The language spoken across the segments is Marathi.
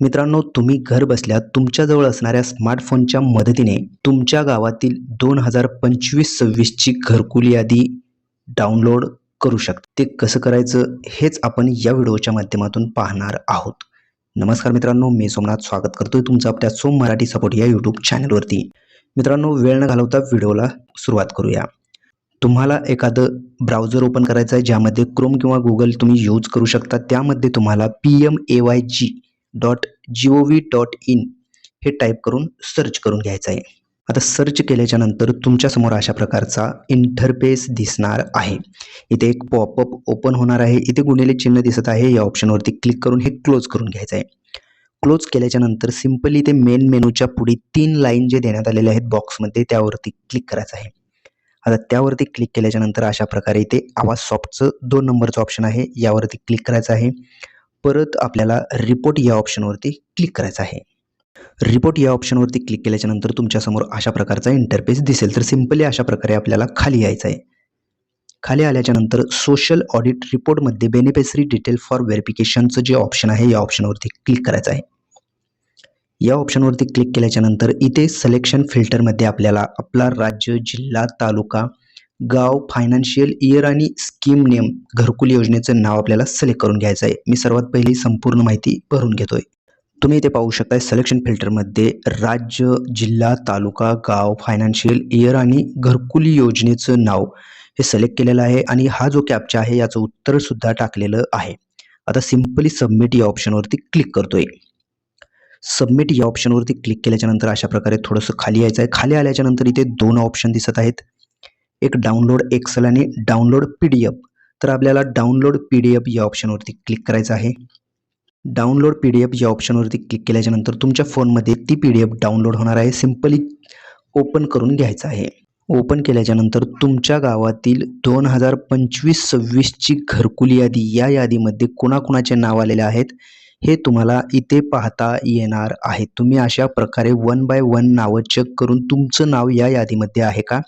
मित्रांनो तुम्ही घर बसल्या तुमच्याजवळ असणाऱ्या स्मार्टफोनच्या मदतीने तुमच्या गावातील दोन हजार पंचवीस सव्वीसची घरकुल यादी डाउनलोड करू शकता. ते कसं करायचं हेच आपण या व्हिडिओच्या माध्यमातून पाहणार आहोत. नमस्कार मित्रांनो मी सोमनाथ स्वागत करतोय तुमचं आपल्या सोम मराठी सपोर्ट या यूट्यूब चॅनलवरती मित्रांनो वेळ न घालवता व्हिडिओला सुरुवात करूया. तुम्हाला एखादं ब्राउझर ओपन करायचं आहे ज्यामध्ये क्रोम किंवा गुगल तुम्ही यूज करू शकता. त्यामध्ये तुम्हाला P M A Y G dot G O V dot in हे टाईप करून सर्च करून घ्यायचं आहे. आता सर्च केल्याच्यानंतर तुमच्यासमोर अशा प्रकारचा इंटरफेस दिसणार आहे. इथे एक पॉपअप ओपन होणार आहे. इथे गुन्हेले चिन्ह दिसत आहे. या ऑप्शनवरती क्लिक करून हे क्लोज करून घ्यायचं आहे. क्लोज केल्याच्यानंतर सिम्पली ते मेन मेनूच्या पुढे तीन लाईन जे देण्यात आलेले आहेत बॉक्समध्ये त्यावरती क्लिक करायचं आहे. आता त्यावरती क्लिक केल्याच्यानंतर अशा प्रकारे इथे आवाज सॉफ्टचं दोन नंबरचं ऑप्शन आहे. यावरती क्लिक करायचं आहे. परत आपल्याला रिपोर्ट या ऑप्शनवरती क्लिक करायचं आहे. रिपोर्ट या ऑप्शनवरती क्लिक केल्याच्यानंतर तुमच्यासमोर अशा प्रकारचा इंटरफेस दिसेल. तर सिम्पली अशा प्रकारे आपल्याला खाली यायचं आहे. खाली आल्याच्यानंतर सोशल ऑडिट रिपोर्टमध्ये बेनिफिशरी डिटेल फॉर व्हेरिफिकेशनचं जे ऑप्शन आहे या ऑप्शनवरती क्लिक करायचं आहे. या ऑप्शनवरती क्लिक केल्याच्यानंतर इथे सिलेक्शन फिल्टरमध्ये आपल्याला आपला राज्य जिल्हा तालुका गाव फायनान्शियल इयर आणि स्कीम नेम घरकुल योजनेचं नाव आपल्याला सिलेक्ट करून घ्यायचं आहे. मी सर्वात पहिली संपूर्ण माहिती भरून घेतोय. तुम्ही इथे पाहू शकता सिलेक्शन फिल्टरमध्ये राज्य जिल्हा तालुका गाव फायनान्शियल इयर आणि घरकुल योजनेचं नाव हे सिलेक्ट केलेलं आहे आणि हा जो कॅप्चा आहे याचं उत्तरसुद्धा टाकलेलं आहे. आता सिम्पली सबमिट या ऑप्शनवरती क्लिक करतोय. सबमिट या ऑप्शनवरती क्लिक केल्याच्यानंतर अशा प्रकारे थोडंसं खाली यायचं आहे खाली आल्याच्यानंतर इथे दोन ऑप्शन दिसत आहेत. एक डाउनलोड एक्सेल आणि डाउनलोड पी डी एफ तर आपल्याला डाउनलोड पी डी एफ या ऑप्शनवरती क्लिक करायचं आहे. डाउनलोड पी डी एफ या ऑप्शनवरती क्लिक केल्याच्यानंतर तुमच्या फोनमध्ये ती पी डी एफ डाउनलोड होणार आहे. सिम्पली ओपन करून घ्यायचं आहे. ओपन केल्याच्यानंतर तुमच्या गावातील दोन हजार पंचवीस सव्वीसची घरकुल यादी या यादीमध्ये कुणाकुणाचे नाव आलेले आहेत हे तुम्हाला इथे पाहता येणार आहे. तुम्ही अशा प्रकारे वन बाय वन नावं चेक करून तुमचं नाव या यादीमध्ये आहे का?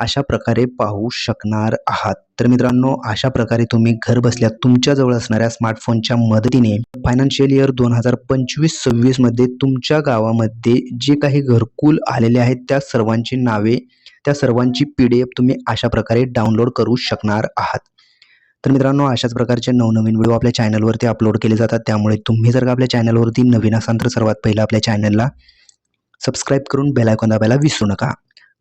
अशा प्रकारे पाहू शकणार आहात. तर मित्रांनो अशा प्रकारे तुम्ही घर बसल्या तुमच्याजवळ असणाऱ्या स्मार्टफोनच्या मदतीने फायनान्शियल इयर दोन हजार पंचवीस सव्वीसमध्ये तुमच्या गावामध्ये जे काही घरकुल आलेले आहेत त्या सर्वांची नावे त्या सर्वांची पी डी एफ तुम्ही अशा प्रकारे डाउनलोड करू शकणार आहात. तर मित्रांनो अशाच प्रकारचे नवनवीन व्हिडिओ आपल्या चॅनलवरती अपलोड केले जातात. त्यामुळे तुम्ही जर का आपल्या चॅनलवरती नवीन असाल तर सर्वात पहिलं आपल्या चॅनलला सबस्क्राईब करून बेलायकॉन दाबायला विसरू नका.